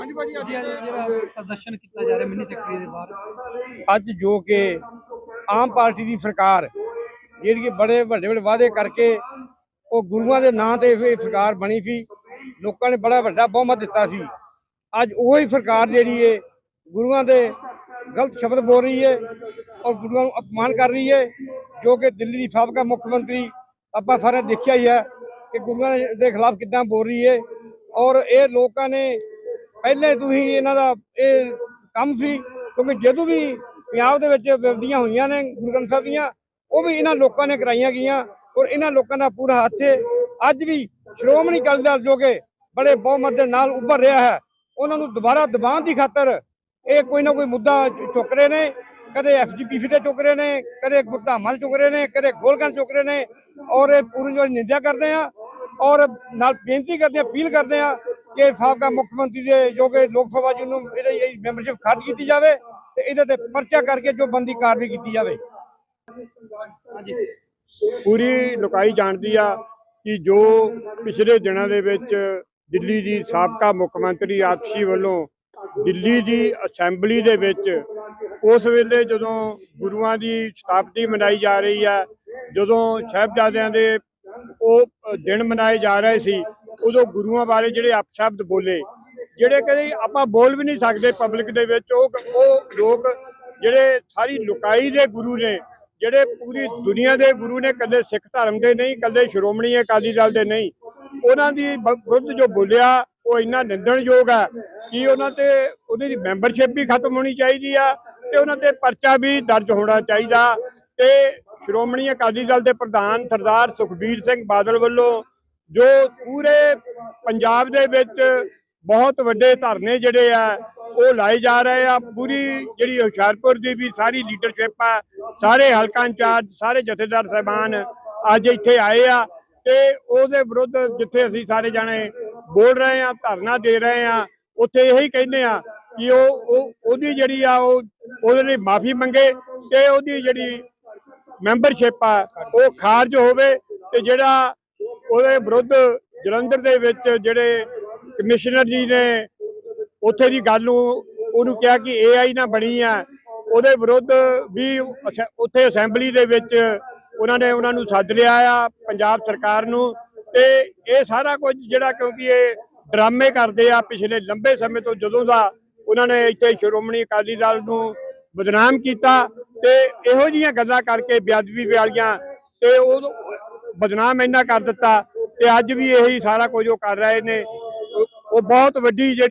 ਹਾਂਜੀ ਭਾਜੀ ਅੱਜ ਜੀ ਅੱਜ ਜਿਹੜਾ ਪ੍ਰਦਰਸ਼ਨ ਕੀਤਾ ਜਾ ਰਿਹਾ ਮਿੰਨੀ ਸੈਕਟਰੀ ਦੇ ਬਾਹਰ। ਅੱਜ ਜੋ ਕਿ ਆਮ ਪਾਰਟੀ ਦੀ ਸਰਕਾਰ ਜਿਹੜੀ ਕਿ ਬੜੇ ਵੱਡੇ ਵੱਡੇ ਵਾਅਦੇ ਕਰਕੇ ਉਹ ਗੁਰੂਆਂ ਦੇ ਨਾਂ ਤੇ ਇਹ ਸਰਕਾਰ ਬਣੀ ਸੀ ਲੋਕਾਂ ਨੇ ਬੜਾ ਵੱਡਾ ਬਹੁਮਤ ਦਿੱਤਾ ਸੀ। ਅੱਜ ਉਹੀ ਸਰਕਾਰ ਜਿਹੜੀ ਏ ਗੁਰੂਆਂ ਦੇ ਗਲਤ ਸ਼ਬਦ ਬੋਲ ਰਹੀ ਏ ਔਰ ਗੁਰੂਆਂ ਨੂੰ ਅਪਮਾਨ ਕਰ ਰਹੀ ਏ ਜੋ ਕਿ ਦਿੱਲੀ ਦੀ ਸਾਬਕਾ ਮੁੱਖ ਮੰਤਰੀ ਆਪਾਂ ਸਾਰੇ ਦੇਖਿਆ ਹੀ ਹੈ ਕਿ ਗੁਰੂਆਂ ਦੇ ਖਿਲਾਫ ਕਿੱਦਾਂ ਬੋਲ ਰਹੀ ਏ ਔਰ ਇਹ ਲੋਕਾਂ ਨੇ ਪਹਿਲੇ ਤੋਂ ਹੀ ਇਹਨਾਂ ਦਾ ਇਹ ਕੰਮ ਸੀ, ਕਿਉਂਕਿ ਜਦੋਂ ਵੀ ਪੰਜਾਬ ਦੇ ਵਿੱਚ ਵਿਵਧੀਆਂ ਹੋਈਆਂ ਨੇ, ਗੁਰੂ ਗ੍ਰੰਥ ਸਾਹਿਬ ਦੀਆਂ, ਉਹ ਵੀ ਇਹਨਾਂ ਲੋਕਾਂ ਨੇ ਕਰਾਈਆਂ ਗਈਆਂ ਔਰ ਇਹਨਾਂ ਲੋਕਾਂ ਦਾ ਪੂਰਾ ਹੱਥ ਹੈ। ਅੱਜ ਵੀ ਸ਼੍ਰੋਮਣੀ ਅਕਾਲੀ ਦਲ ਜੋ ਕਿ ਬੜੇ ਬਹੁਮਤ ਦੇ ਨਾਲ ਉੱਭਰ ਰਿਹਾ ਹੈ। ਉਹਨਾਂ ਨੂੰ ਦੁਬਾਰਾ ਦਬਾਉਣ ਦੀ ਖਾਤਰ ਇਹ ਕੋਈ ਨਾ ਕੋਈ ਮੁੱਦਾ ਚੁੱਕ ਰਹੇ ਨੇ, ਕਦੇ ਐਫਜੀਪੀਸੀ ਤੇ ਚੁੱਕ ਰਹੇ ਨੇ, ਕਦੇ ਗੁਰਧਾਮਾਂ ਤੇ ਚੁੱਕ ਰਹੇ ਨੇ, ਕਦੇ ਗੋਲਗੰਜ ਚੁੱਕ ਰਹੇ ਨੇ ਔਰ ਇਹ ਪੂਰੀ ਜੋ ਨਿੰਦਿਆ ਕਰਦੇ ਆ ਔਰ ਨਾਲ ਬੇਨਤੀ ਕਰਦੇ ਆ ਅਪੀਲ ਕਰਦੇ ਆ ਕਿ ਸਾਬਕਾ ਮੁੱਖ ਮੰਤਰੀ ਦੇ ਜੋ ਕਿ ਲੋਕ ਸਭਾ ਜੀ ਨੂੰ ਇਹਦੀ ਮੈਂਬਰਸ਼ਿਪ ਖਾਰਜ ਕੀਤੀ ਜਾਵੇ ਤੇ ਇਹਦੇ ਤੇ ਪਰਚਾ ਕਰਕੇ ਜੋ ਬੰਦੀ ਕਾਰਵਾਈ ਕੀਤੀ ਜਾਵੇ। ਪੂਰੀ ਲੋਕਾਈ ਜਾਣਦੀ ਆ ਕਿ ਜੋ ਪਿਛਲੇ ਦਿਨਾਂ ਦੇ ਵਿੱਚ ਦਿੱਲੀ ਦੀ ਸਾਬਕਾ ਮੁੱਖ ਮੰਤਰੀ ਆਪਸੀ ਵੱਲੋਂ ਦਿੱਲੀ ਦੀ ਅਸੈਂਬਲੀ ਦੇ ਵਿੱਚ ਉਸ ਵੇਲੇ ਜਦੋਂ ਗੁਰੂਆਂ ਦੀ ਸ਼ਤਾਬਦੀ ਮਨਾਈ ਜਾ ਰਹੀ ਆ, ਜਦੋਂ ਸਾਹਿਬਜ਼ਾਦਿਆਂ ਦੇ ਉਹ ਦਿਨ ਮਨਾਏ ਜਾ ਰਹੇ ਸੀ ਉਦੋਂ ਗੁਰੂਆਂ ਬਾਰੇ ਜਿਹੜੇ ਅਪਸ਼ਬਦ ਬੋਲੇ, ਜਿਹੜੇ ਕਦੇ ਆਪਾਂ ਬੋਲ ਵੀ ਨਹੀਂ ਸਕਦੇ ਪਬਲਿਕ ਦੇ ਵਿੱਚ, ਉਹ ਉਹ ਲੋਕ ਜਿਹੜੇ ਸਾਰੀ ਲੁਕਾਈ ਦੇ ਗੁਰੂ ਨੇ, ਜਿਹੜੇ ਪੂਰੀ ਦੁਨੀਆ ਦੇ ਗੁਰੂ ਨੇ, ਕਦੇ ਸਿੱਖ ਧਰਮ ਦੇ ਨਹੀਂ, ਕਦੇ ਸ਼੍ਰੋਮਣੀ ਅਕਾਲੀ ਦਲ ਦੇ ਨਹੀਂ, ਉਹਨਾਂ ਦੀ ਵਿਰੁੱਧ ਜੋ ਬੋਲਿਆ, ਉਹ ਇੰਨਾ ਨਿੰਦਣਯੋਗ ਹੈ ਕਿ ਉਹਨਾਂ ਤੇ ਉਹਦੀ ਮੈਂਬਰਸ਼ਿਪ ਵੀ ਖਤਮ ਹੋਣੀ ਚਾਹੀਦੀ ਆ ਤੇ ਉਹਨਾਂ ਤੇ ਪਰਚਾ ਵੀ ਦਰਜ ਹੋਣਾ ਚਾਹੀਦਾ ਤੇ ਸ਼੍ਰੋਮਣੀ ਅਕਾਲੀ ਦਲ ਦੇ ਪ੍ਰਧਾਨ ਸਰਦਾਰ ਸੁਖਬੀਰ ਸਿੰਘ ਬਾਦਲ ਵੱਲੋਂ ਜੋ ਪੂਰੇ ਪੰਜਾਬ ਦੇ ਵਿੱਚ ਬਹੁਤ ਵੱਡੇ ਧਰਨੇ ਜਿਹੜੇ ਆ, ਉਹ ਲਾਏ ਜਾ ਰਹੇ ਆ। ਪੂਰੀ ਜਿਹੜੀ ਹੁਸ਼ਿਆਰਪੁਰ ਦੀ ਵੀ ਸਾਰੀ ਲੀਡਰਸ਼ਿਪ ਆ, ਸਾਰੇ ਹਲਕਾ ਇੰਚਾਰਜ, ਸਾਰੇ ਜਥੇਦਾਰ ਸਾਹਿਬਾਨ ਅੱਜ ਇੱਥੇ ਆਏ ਆ ਤੇ ਉਹਦੇ ਵਿਰੁੱਧ ਜਿੱਥੇ ਅਸੀਂ ਸਾਰੇ ਜਾਣੇ ਬੋਲ ਰਹੇ ਆ, ਧਰਨਾ ਦੇ ਰਹੇ ਆ, ਉੱਥੇ ਇਹੀ ਕਹਿੰਦੇ ਆ ਕਿ ਉਹ ਉਹ, ਉਹਦੀ ਜਿਹੜੀ ਆ, ਉਹ, ਉਹਦੇ ਲਈ ਮਾਫੀ ਮੰਗੇ ਤੇ ਉਹਦੀ ਜਿਹੜੀ ਮੈਂਬਰਸ਼ਿਪ ਆ, ਉਹ ਖਾਰਜ ਹੋਵੇ ਤੇ ਜਿਹੜਾ ਉਹਦੇ ਵਿਰੁੱਧ ਜਲੰਧਰ ਦੇ ਵਿੱਚ ਜਿਹੜੇ ਕਮਿਸ਼ਨਰ ਜੀ ਨੇ ਉੱਥੇ ਦੀ ਗੱਲ ਨੂੰ, ਉਹਨੂੰ ਕਿਹਾ ਕਿ ਏਆਈ ਨਾ ਬਣੀ ਆ। ਉਹਦੇ ਵਿਰੁੱਧ ਵੀ ਅਸੈ- ਉੱਥੇ ਅਸੈਂਬਲੀ ਦੇ ਵਿੱਚ ਉਹਨਾਂ ਨੇ ਉਹਨਾਂ ਨੂੰ ਸੱਦ ਲਿਆ ਆ, ਪੰਜਾਬ ਸਰਕਾਰ ਨੂੰ। ਤੇ ਇਹ ਸਾਰਾ ਕੁਝ ਜਿਹੜਾ ਕਿਉਂਕਿ ਇਹ ਡਰਾਮੇ ਕਰਦੇ ਆ, ਪਿਛਲੇ ਲੰਬੇ ਸਮੇਂ ਤੋਂ ਜਦੋਂ ਦਾ ਉਹਨਾਂ ਨੇ ਇੱਥੇ ਸ਼੍ਰੋਮਣੀ ਅਕਾਲੀ ਦਲ ਨੂੰ ਬਦਨਾਮ ਕੀਤਾ ਤੇ ਇਹੋ ਜੀਆਂ ਗੱਲਾਂ ਕਰਕੇ ਬੇਅਦਬੀ ਵਾਲੀਆਂ ਤੇ ਉਹ ਬਦਨਾਮ ਇੰਨਾ ਕਰ ਦਿੱਤਾ ਤੇ ਅੱਜ ਵੀ ਇਹੀ ਸਾਰਾ ਕੁਝ ਉਹ ਕਰ ਰਹੇ ਨੇ। ਉਹ- ਉਹ ਬਹੁਤ ਵੱਡੀ ਜਿਹੜੀ